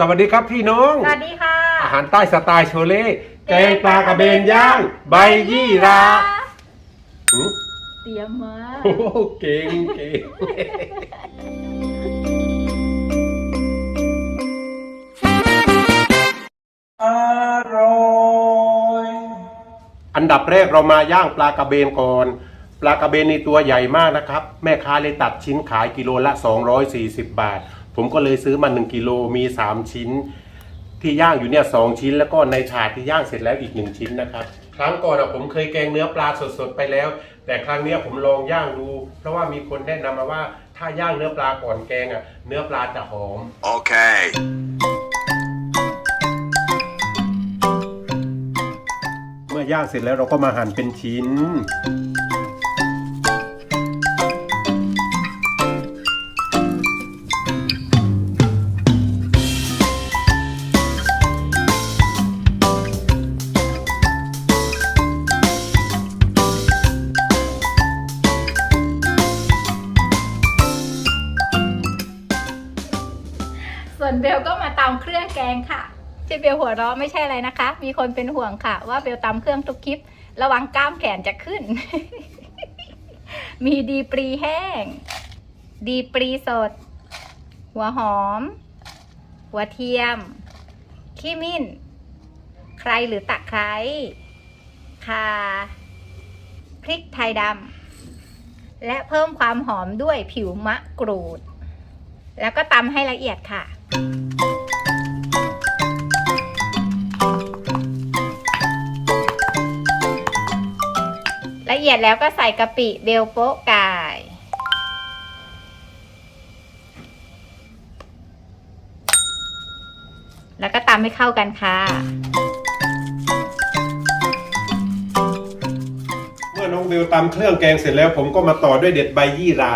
สวัสดีครับพี่น้อง สวัสดีค่ะ อาหารใต้สไตล์โชเล่แกงปลากระเบนย่าง ใบยี่ราหืมเตรียมมาโอ้โหเก่งเก่งอร่อยอันดับแรกเรามาย่างปลากระเบนก่อน ปลากระเบนในตัวใหญ่มากนะครับ แม่ค้าเลยตัดชิ้นขายกิโลละ 240 บาท ผมก็เลยซื้อมา1กิโลมี 3 ชิ้น ที่ย่างอยู่เนี่ยสองชิ้น แล้วก็ในถาดที่ย่างเสร็จแล้วอีกหนึ่งชิ้นนะครับ ครั้งก่อนอะผมเคยแกงเนื้อปลาสดๆไปแล้ว แต่ครั้งเนี้ยผมลองย่างดู เพราะว่ามีคนแนะนำมาว่าถ้าย่างเนื้อปลาก่อนแกงอะเนื้อปลาจะหอม Okay. เมื่อย่างเสร็จแล้วเราก็มาหั่นเป็นชิ้น งแกงค่ะที่เบลหัวเราะไม่ใช่อะไรนะคะ มีคนเป็นห่วงค่ะ ว่าเบลตำเครื่องทุกคลิป ระวังกล้ามแขนจะขึ้น มีดีปรีแห้ง ดีปรีสด หัวหอม หัวเทียม ขี้มิ้น ใครหรือตะไคร้ข่าพริกไทยดำและเพิ่มความหอมด้วยผิวมะกรูด แล้วก็ตำให้ละเอียดค่ะ อียดแล้วก็ใส่กะปิเบลโป๊ะกายแล้วก็ตำให้เข้ากันค่ะ เมื่อน้องเบลตำเครื่องแกงเสร็จแล้ว ผมก็มาต่อด้วยเด็ดใบยี่รา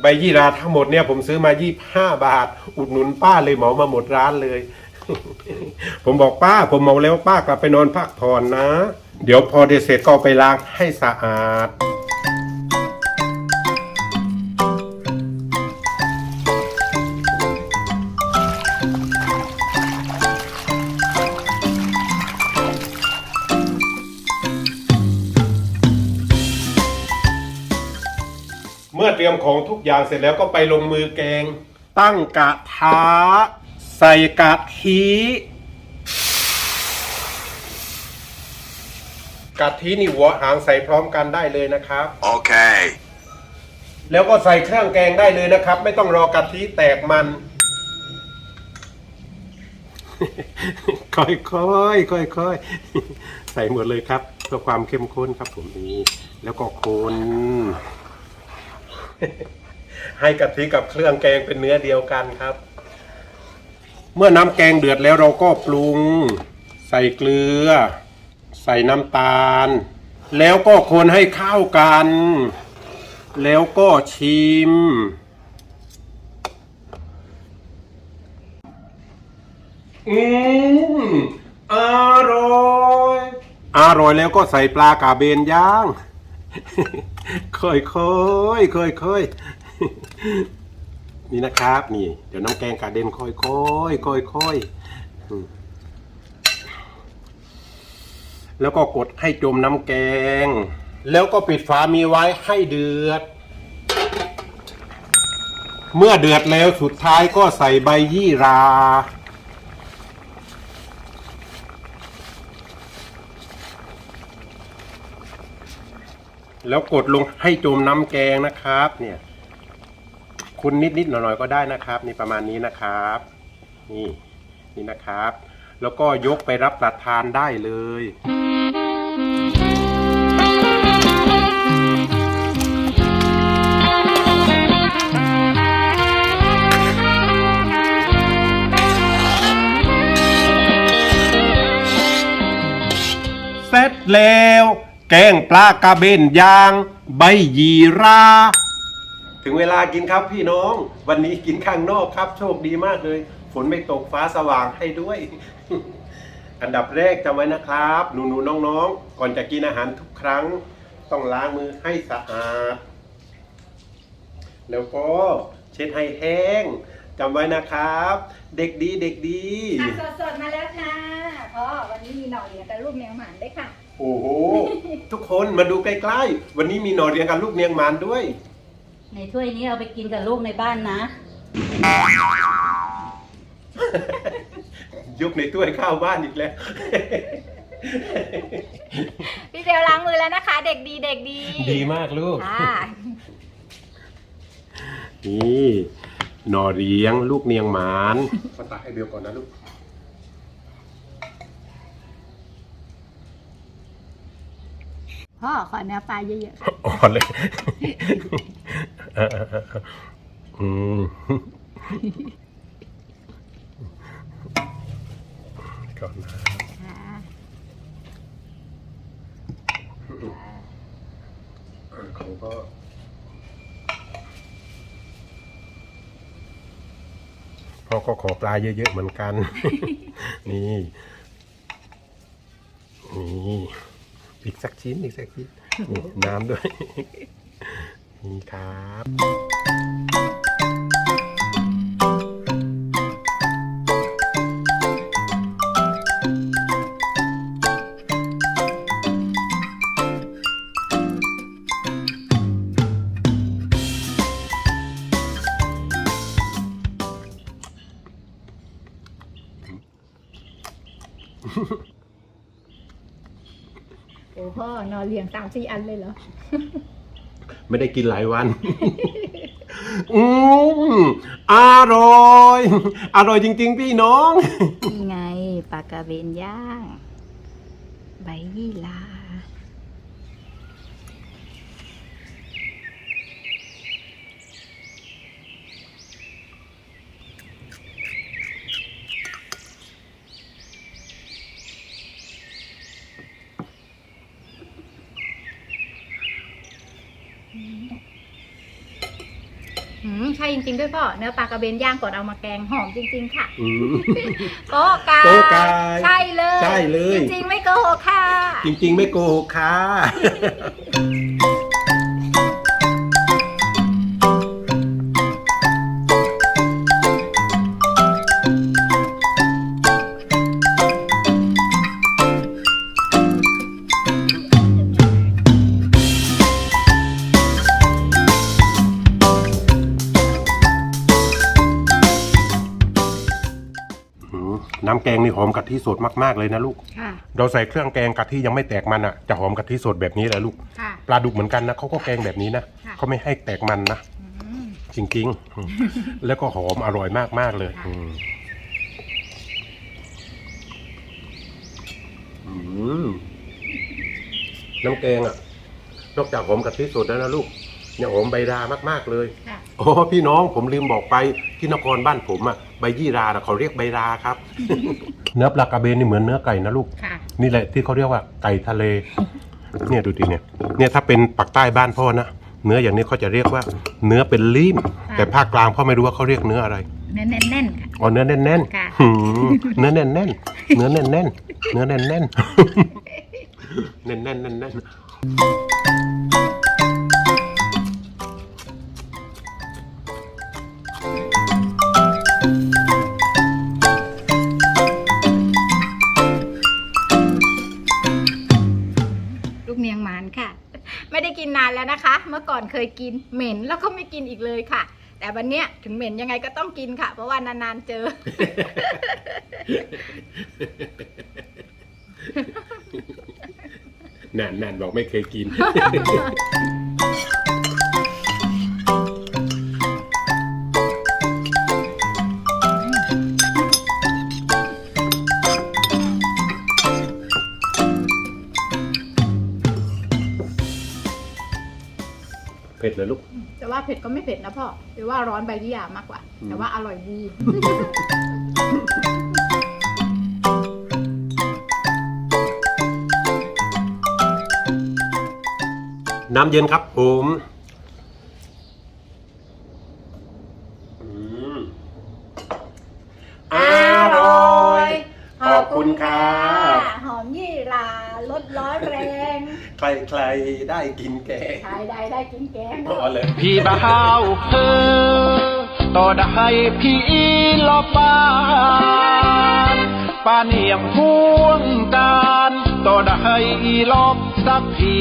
ใบยี่ราทั้งหมดเนี่ยผมซื้อมา 25 บาท อุดหนุนป้าเลยเหมามาหมดร้านเลย ผมบอกป้า ผมเมาแล้วป้ากลับไปนอนพักผ่อนนะ เดี๋ยวพอเด็ดเสร็จก็เอาไปล้างให้สะอาด เมื่อเตรียมของทุกอย่างเสร็จแล้วก็ไปลงมือแกง ตั้งกระทะ ใส่กะทิกะทินี่หัวหางใส่พร้อมกันได้เลยนะครับ Okay. แล้วก็ใส่เครื่องแกงได้เลยนะครับ ไม่ต้องรอกะทิแตกมัน ค่อยๆค่อยๆใส่หมดเลยครับเพื่อความเข้มข้นครับผมนี้แล้วก็คน ให้กะทิกับเครื่องแกงเป็นเนื้อเดียวกันครับ เมื่อน้ำแกงเดือดแล้วเราก็ปรุง ใส่เกลือ ใส่น้ำตาล แล้วก็คนให้เข้ากัน แล้วก็ชิม อืมอร่อยอร่อยแล้วก็ใส่ปลากาเบนย่าง ค่อยค่อยค่อยค่อยๆ นี่นะครับ นี่ เดี๋ยวน้ำแกงกาเด็นค่อยค่อยค่อยค่อยแล้วก็กดให้จมน้ำแกง แล้วก็ปิดฝามีไว้ให้เดือด เมื่อเดือดแล้วสุดท้ายก็ใส่ใบยี่ราแล้วกดลงให้จมน้ำแกงนะครับ เนี่ย คุณนิดๆหน่อยๆก็ได้นะครับนี่ประมาณนี้นะครับ นี่นี่นะครับ แล้วก็ยกไปรับประทานได้เลยเสร็จแล้ว แกงปลากระเบนยาง ใบยีรา ถึงเวลากินครับพี่น้อง วันนี้กินข้างนอกครับ โชคดีมากเลย ฝนไม่ตกฟ้าสว่างให้ด้วย อันดับแรกจำไว้นะครับ หนูๆน้องๆ ก่อนจะกินอาหารทุกครั้ง ต้องล้างมือให้สะอาด แล้วก็เช็ดให้แห้งจำไว้นะครับ เด็กดีเด็กดีผักสดๆมาแล้วค่ะพ่อวันนี้มีหน่อเหลืองกับลูกแมวหมานด้วยค่ะ โอ้โห ทุกคนมาดูใกล้ๆ วันนี้มีหน่อเรียงกับลูกเนียงหมานด้วย ในถ้วยนี้เอาไปกินกับลูกในบ้านนะ ยกในถ้วยข้าวบ้านอีกแล้ว พี่เบลล้างมือแล้วนะคะ เด็กดีเด็กดีดีมากลูกค่ะนี่หน่อเรียงลูกเนียงหมานมาตักให้เบลก่อนนะลูก พ่อขอเนื้อปลาเยอะๆค่ะ อ่อนเลยเอืมก่อนนะค่ะเขาก็พ่อก็ขอปลาเยอะๆเหมือนกัน นี่ นี่ อีกสักชิ้น อีกสักชิ้น นี่ น้ำด้วย นี่ครับโอ้พ่อนอนเรียงสามสี่อันเลยเหรอ ไม่ได้กินหลายวัน อืมอร่อย อร่อยจริง ๆ พี่น้อง นี่ไงปลากระเบนย่าง ใบยี่ลา อืม ใช่จริงๆด้วยพ่อเนื้อปลากระเบนย่างก่อนเอามาแกงหอมจริง ๆ ค่ะอืม โกกาโกกาใช่เลย ใช่เลย จริงๆไม่โกหกค่ะ จริงๆ ไม่โกหกค่ะ น้ำแกงนี่หอมกะทิสดมากๆเลยนะลูก ค่ะ เราใส่เครื่องแกงกะทิยังไม่แตกมันอะจะหอมกะทิสดแบบนี้แหละลูก ค่ะ ปลาดุกเหมือนกันนะเขาก็แกงแบบนี้นะค่ะ เขาไม่ให้แตกมันนะ อืม จริงๆอืมแล้วก็หอมอร่อยมาก ๆ เลยค่ะ อืมอืมน้ำแกงอะ นอกจากหอมกะทิสดแล้วนะลูก เนี่ยหอมใบรามาก ๆเลยค่ะอ๋อพี่น้องผมลืมบอกไปที่นครบ้านผมอะใบยี่ราน่ะเขาเรียกใบราครับ เนื้อปลากระเบนนี่เหมือนเนื้อไก่นะลูก ค่ะ นี่แหละที่เขาเรียกว่าไก่ทะเล เนี่ยดูดิเนี่ย เนี่ยถ้าเป็นปักใต้บ้านพ่อนะเนื้ออย่างนี้เขาจะเรียกว่า เนื้อเป็นลิ่มแต่ภาคกลางพ่อไม่รู้ว่าเขาเรียกเนื้ออะไรแน่นๆค่ะ อ๋อเนื้อแน่นแน่นๆค่ะหืมเนื้อแน่นแน่นๆเนื้อแน่นแน่นๆเนื้อแน่นแน่นๆ แน่นแน่นแน่นแน่น ค่ะ ไม่ได้กินนานแล้วนะคะ เมื่อก่อนเคยกินเหม็นแล้วก็ไม่กินอีกเลยค่ะ แต่วันเนี้ยถึงเหม็นยังไงก็ต้องกินค่ะ เพราะว่านานๆเจอแน่นแน่นบอกไม่เคยกิน เผ็ดเลยลูก แต่ว่าเผ็ดก็ไม่เผ็ดนะพ่อหรือว่าร้อนใบยี่หร่ามากกว่าอืมแต่ว่าอร่อยดี น้ำเย็นครับผมอืมอร่อย ขอบคุณครับหอมยี่หร่าลดร้อนแรง ใครใครได้กินแกงขายได้ได้กินแกงพอเลยพี่บ่าวเธอต่อได้พี่ลอบานป้าเนียงพ่วงการต่อได้ลอบสักที